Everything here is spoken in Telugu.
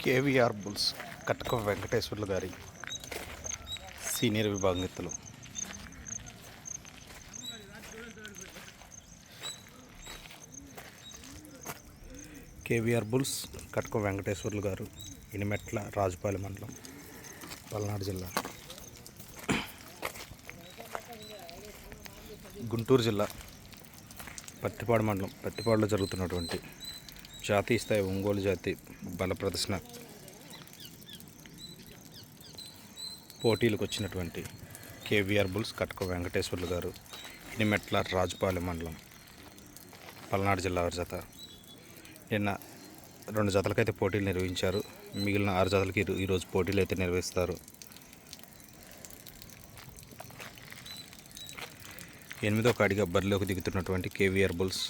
కేవీఆర్ బుల్స్ కటక వెంకటేశ్వర్లు గారి సీనియర్ విభాగస్తులు కేవీఆర్ బుల్స్ కటక వెంకటేశ్వర్లు గారు ఇనిమెట్ల రాజుపాలెం మండలం పల్నాడు జిల్లా. గుంటూరు జిల్లా పత్తిపాడు మండలం పత్తిపాడులో జరుగుతున్నటువంటి జాతీయ స్థాయి ఒంగోలు జాతి బల ప్రదర్శన పోటీలకు వచ్చినటువంటి కేవీఆర్ బుల్స్ కటక వెంకటేశ్వర్లు గారు ఇనిమెట్ల రాజుపాలెం మండలం పల్నాడు జిల్లా వారి జత. నిన్న రెండు జతలకైతే పోటీలు నిర్వహించారు. మిగిలిన ఆరు జతలకి ఈరోజు పోటీలు అయితే నిర్వహిస్తారు. ఎనిమిదో కాడిగా బరిలోకి దిగుతున్నటువంటి కేవీఆర్ బుల్స్